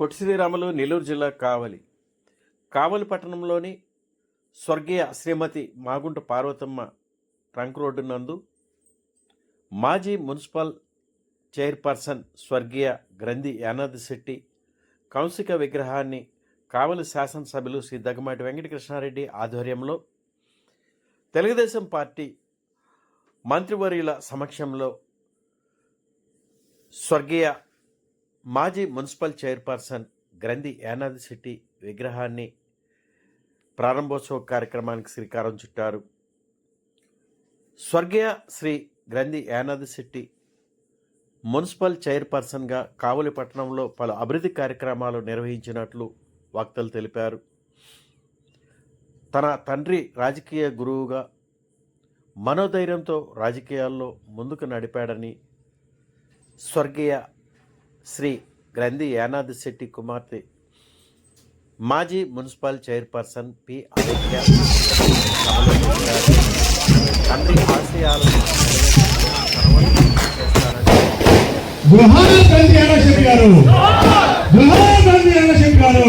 పొట్టి శ్రీరాములు నెల్లూరు జిల్లా కావలి. కావలి పట్టణంలోని స్వర్గీయ శ్రీమతి మాగుంట పార్వతమ్మ ట్రంక్ రోడ్డు నందు మాజీ మున్సిపల్ చైర్పర్సన్ స్వర్గీయ గ్రంథి యానాది శెట్టి కౌశిక విగ్రహాన్ని కావలి శాసనసభ్యులు శ్రీ దగ్గమాటి వెంకటకృష్ణారెడ్డి ఆధ్వర్యంలో తెలుగుదేశం పార్టీ మంత్రివర్యుల సమక్షంలో స్వర్గీయ మాజీ మున్సిపల్ చైర్పర్సన్ గ్రంథి యానాది శెట్టి విగ్రహాన్ని ప్రారంభోత్సవ కార్యక్రమానికి శ్రీకారం చుట్టారు. స్వర్గీయ శ్రీ గ్రంథి యానాది శెట్టి మున్సిపల్ చైర్పర్సన్గా కావలి పట్టణంలో పలు అభివృద్ధి కార్యక్రమాలు నిర్వహించినట్లు వక్తలు తెలిపారు. తన తండ్రి రాజకీయ గురువుగా మనోధైర్యంతో రాజకీయాల్లో ముందుకు నడిపాడని స్వర్గీయ శ్రీ గ్రంథి యానాది శెట్టి కుమార్తె మాజీ మున్సిపల్ చైర్పర్సన్ పి. అలేఖ్య తండ్రి ఆశయాలను గారు. గారు.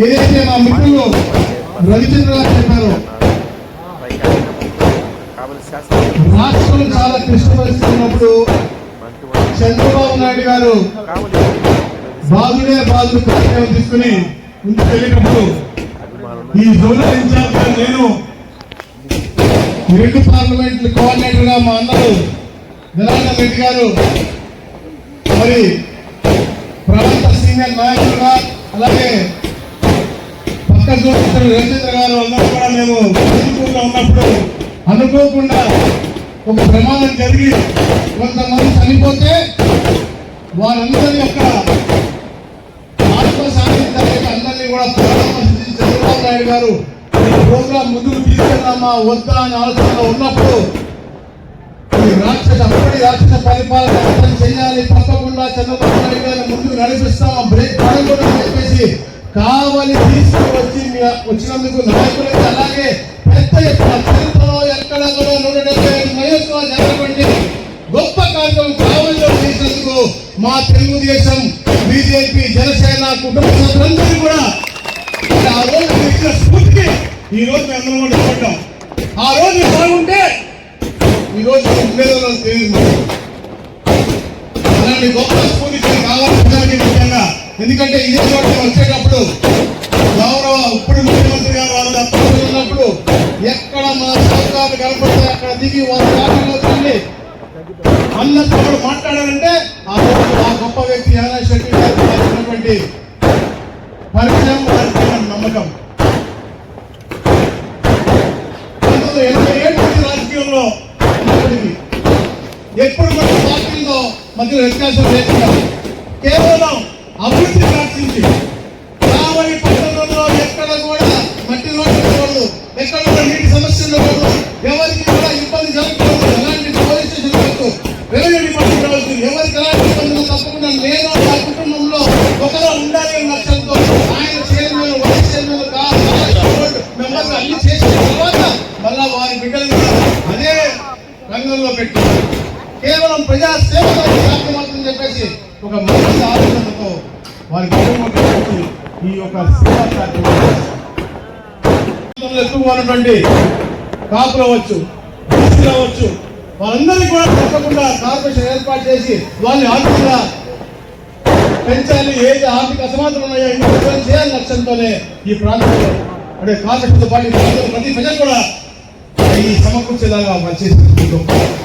ఏదైతే మా మిత్రులు రవిచంద్ర గారు చెప్పారో రాష్ట్రం చాలా క్లిష్ట పరిస్థితి ఉన్నప్పుడు చంద్రబాబు నాయుడు గారు కావలి బాధుడే బాధలు కార్యక్రమం తీసుకుని ముందుకు వెళ్ళినప్పుడు ఈ జోనల్ ఇన్ఛార్జ్ నేను రెండు పార్లమెంట్ కోఆర్డినేటర్గా మా అన్నలు జనార్దన్ రెడ్డి గారు మరి ప్రాంత సీనియర్ నాయకులుగా అలాగే పక్క జోన్ రవిచంద్ర గారు అందరూ కూడా మేము మైదుకూరులో ఉన్నప్పుడు అనుకోకుండా ఒక ప్రమాదం జరిగి కొంతమంది చనిపోతే వారందరి యొక్క ఆత్మ సాధించడానికి అందరినీ కూడా పరామర్శించి చంద్రబాబు నాయుడు గారు ఈ ప్రోగ్రాం ముందుకు తీసుకెళ్దామా వద్దా అని ఆలోచనలో ఉన్నప్పుడు రాక్షస రాక్షస పరిపాలన చేయాలి. తప్పకుండా చంద్రబాబు నాయుడు గారిని ముందుకు నడిపిస్తాం. బ్రేక్ పడకూడదు చెప్పేసి కావలి తీసుకువచ్చి వచ్చినందుకు నాయకులైతే అలాగే పెద్ద ఎత్తున చరిత్రలో ఎక్కడ కూడా నూట డెబ్బై ఐదు మయోత్సవాలు గొప్ప కార్యక్రమం కావలిలో చేసినందుకు మా తెలుగుదేశం బీజేపీ జనసేన కుటుంబ సభ్యులందరూ కూడా ఆ రోజు ఇచ్చిన స్ఫూర్తికి ఈ రోజు మేము అందరం ఆ రోజు బాగుంటే ఈరోజు రోజు తెలియదు అలాంటి గొప్ప స్ఫూర్తి కావాలి ప్రజలకి ముఖ్యంగా. ఎందుకంటే ఇదే చోట వచ్చేటప్పుడు గౌరవ ఇప్పుడు ముఖ్యమంత్రి గారు వాళ్ళు అప్పుడు ఉన్నప్పుడు ఎక్కడ మా సౌకర్యాలు కనపడితే అక్కడ దిగి వారి పార్టీలో వెళ్ళి అన్నతో కూడా మాట్లాడారంటే ఆ రోజు ఆ గొప్ప వ్యక్తి యానా శెట్టి గారు పరిచయం వారికి నమ్మకం. ఎప్పుడు కూడా పార్టీలో మధ్యలో వ్యత్యాసం లేకుండా కేవలం అభివృద్ధి ప్రార్థించి రాబడి పట్టణంలో ఎక్కడ కూడా మట్టి రోడ్లు వాళ్ళు ఎక్కడ కూడా నీటి సమస్యలు ఉండవు ఎవరికి కూడా ఇబ్బంది జరగకూడదు. ఎలాంటి పోలీస్ స్టేషన్ కావచ్చు రెవెన్యూ డిపార్ట్మెంట్ కావచ్చు ఎవరికి ఎలాంటి ఇబ్బందులు తప్పకుండా నేను నా కుటుంబంలో ఒకరో ఉండాలి అనే లక్ష్యంతో ఆయన చైర్మన్ వైస్ చైర్మన్ మెంబర్స్ అన్ని చేసిన తర్వాత మళ్ళా వారి బిడ్డలు అదే రంగంలో పెట్టారు ప్రజా సేవలో సాధ్యమవుతుందని చెప్పేసి ఒక మంచి ఆలోచనతో వారికి ఈ యొక్క సేవా కార్యక్రమం ఎక్కువగా ఉన్నటువంటి కాపులు అవ్వచ్చు బీసీలు అవ్వచ్చు వాళ్ళందరినీ కూడా తప్పకుండా కార్పొరేషన్ ఏర్పాటు చేసి వాళ్ళని ఆర్థికంగా పెంచాలి. ఏది ఆర్థిక అసమానతలు ఉన్నాయో ఇన్ని విషయాలు లక్ష్యంతోనే ఈ ప్రాంతంలో. అంటే కార్పొరేషన్తో పాటు ప్రతి ప్రజలు కూడా ఈ సమకూర్చేలాగా వాళ్ళు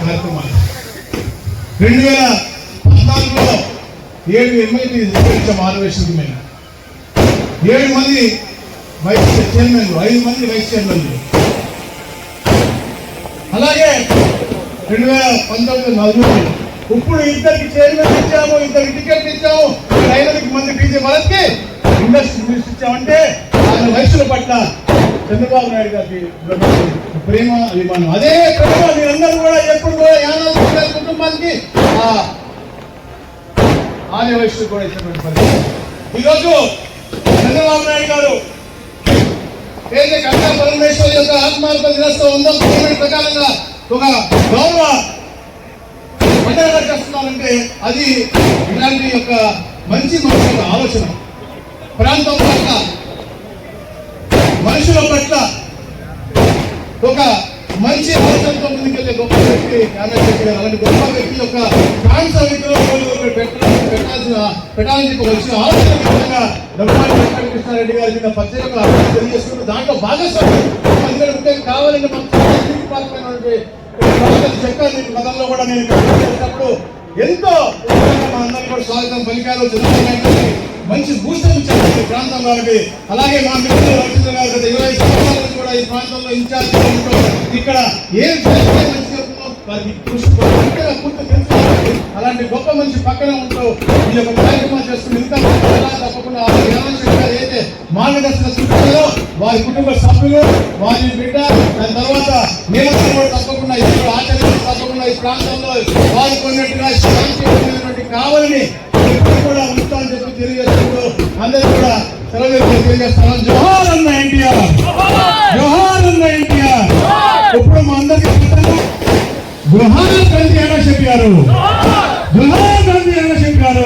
కార్యక్రమాలు. రెండు వేల పద్నాలుగులో ఏడు ఎమ్మెల్యే నిర్వహించాం ఆదివేశం మీద ఏడు మంది వైస్ చైర్మన్లు ఐదు మంది వైస్ చైర్మన్లు. అలాగే రెండు వేల పంతొమ్మిది నలుగురు ఇప్పుడు ఇద్దరికి చైర్మన్ ఇచ్చాము ఇద్దరికి టికెట్ ఇచ్చాము ఇక్కడ మంది బీజే వాళ్ళకి ఇండస్ట్రీ మినిస్టర్ ఇచ్చామంటే ఆయన వయసుల పట్ల చంద్రబాబు నాయుడు గారికి ప్రేమ అభిమానం. అదే ప్రేమ మీరందరూ కూడా ఎప్పుడు కూడా యానాలు గారి కుటుంబానికి ఆ కూడా ఇచ్చినటువంటి పరిస్థితి. ఈరోజు చంద్రబాబు నాయుడు గారు ఏదైతే కట్టా పరమేశ్వర్ యొక్క ఆత్మార్థ నిరస్తో ఉందో ప్రకారంగా ఒక గౌరవ పండుగ చేస్తున్నారంటే అది ఇలాంటి యొక్క మంచి మనిషి యొక్క ఆలోచన. ప్రాంతం పట్ల మనుషుల పట్ల ఒక మంచి ఆలోచనతో ముందుకు గొప్ప వ్యక్తి కామేశ్వర అలాంటి గొప్ప వ్యక్తి యొక్క ప్రాంత విగ్రహం పెట్టాల్సిన పెట్టాలని వచ్చిన ఆలోచన విధంగా వెంకటకృష్ణారెడ్డి గారి మీద దాంట్లో భాగస్వామి అందుకని కావాలంటే మన పాల్గొన్నటువంటి గతంలో కూడా నేను చేసినప్పుడు ఎంతో మా అందరికీ కూడా స్వాగతం పలికారు చంద్రబాబు మంచి బూస్టర్ ఇచ్చారు ప్రాంతం వారికి. అలాగే మా మిత్రులు రవిచంద్ర గారు గత ఇరవై సంవత్సరాల ఈ ప్రాంతంలో ఇన్ఛార్జ్ ఇక్కడ ఏం చేస్తే మంచి వారికి కృషి పూర్తి తెలుసుకోవాలి అలాంటి గొప్ప మనిషి పక్కన ఉంటూ ఈ యొక్క కార్యక్రమం చేస్తున్న ఇంకా తప్పకుండా ఏదైతే మార్గదర్శన సూచనలో వారి కుటుంబ సభ్యులు వారి బిడ్డ దాని తర్వాత నిరంతరం కూడా తప్పకుండా ఇప్పుడు ఆచరణ తప్పకుండా ఈ ప్రాంతంలో వారికి ఉన్నట్టుగా శాంతియుతమైనటువంటి కావాలని కూడా ఉంటామని చెప్పి తెలియజేస్తూ అందరూ కూడా సెలవు తెలియజేస్తాను జోహార్ అన్న ఎన్టీఆర్. జోహార్ అన్న ఎన్టీఆర్. ఇప్పుడు మా అందరికీ చెప్తాను జోహార్ గాంధీ అన్న చెప్పారు జోహార్ గాంధీ అన్న చెప్పారు